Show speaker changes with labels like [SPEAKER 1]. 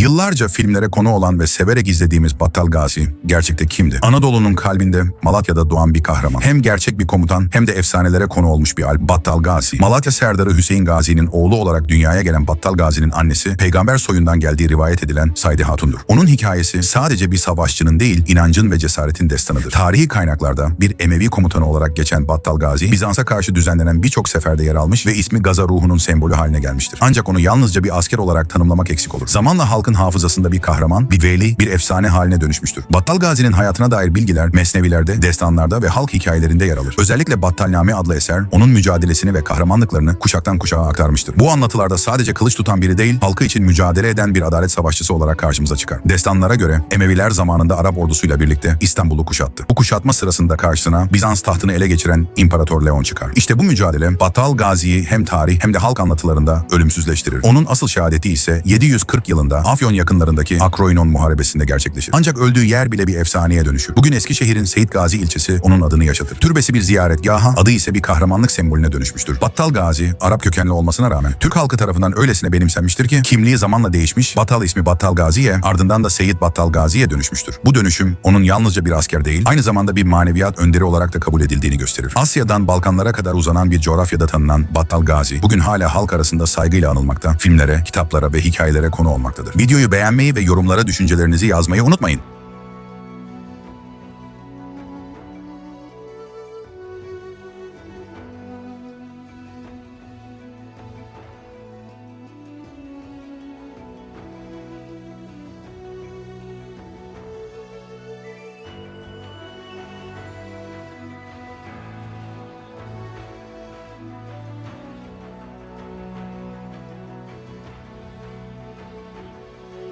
[SPEAKER 1] Yıllarca filmlere konu olan ve severek izlediğimiz Battal Gazi gerçekte kimdi? Anadolu'nun kalbinde Malatya'da doğan bir kahraman. Hem gerçek bir komutan hem de efsanelere konu olmuş bir alp Battal Gazi. Malatya Serdarı Hüseyin Gazi'nin oğlu olarak dünyaya gelen Battal Gazi'nin annesi peygamber soyundan geldiği rivayet edilen Sayde Hatun'dur. Onun hikayesi sadece bir savaşçının değil inancın ve cesaretin destanıdır. Tarihi kaynaklarda bir Emevi komutanı olarak geçen Battal Gazi, Bizans'a karşı düzenlenen birçok seferde yer almış ve ismi Gaza ruhunun sembolü haline gelmiştir. Ancak onu yalnızca bir asker olarak tanımlamak eksik olur. Zamanla halkın hafızasında bir kahraman, bir veli, bir efsane haline dönüşmüştür. Battal Gazi'nin hayatına dair bilgiler mesnevilerde, destanlarda ve halk hikayelerinde yer alır. Özellikle Battalname adlı eser onun mücadelesini ve kahramanlıklarını kuşaktan kuşağa aktarmıştır. Bu anlatılarda sadece kılıç tutan biri değil, halkı için mücadele eden bir adalet savaşçısı olarak karşımıza çıkar. Destanlara göre Emeviler zamanında Arap ordusuyla birlikte İstanbul'u kuşattı. Bu kuşatma sırasında karşısına Bizans tahtını ele geçiren İmparator Leon çıkar. İşte bu mücadele Battal Gazi'yi hem tarih hem de halk anlatılarında ölümsüzleştirir. Onun asıl şehadeti ise 740 yılında Afyon yakınlarındaki Akroinon muharebesinde gerçekleşir. Ancak öldüğü yer bile bir efsaneye dönüşür. Bugün Eskişehir'in Seyit Gazi ilçesi onun adını yaşatır. Türbesi bir ziyaretgaha, adı ise bir kahramanlık sembolüne dönüşmüştür. Battal Gazi, Arap kökenli olmasına rağmen Türk halkı tarafından öylesine benimsenmiştir ki kimliği zamanla değişmiş, Battal ismi Battal Gazi'ye, ardından da Seyit Battal Gazi'ye dönüşmüştür. Bu dönüşüm onun yalnızca bir asker değil, aynı zamanda bir maneviyat önderi olarak da kabul edildiğini gösterir. Asya'dan Balkanlara kadar uzanan bir coğrafyada tanınan Battal Gazi, bugün hala halk arasında saygıyla anılmakta, filmlere, kitaplara ve hikayelere konu olmaktadır. Videoyu beğenmeyi ve yorumlara düşüncelerinizi yazmayı unutmayın.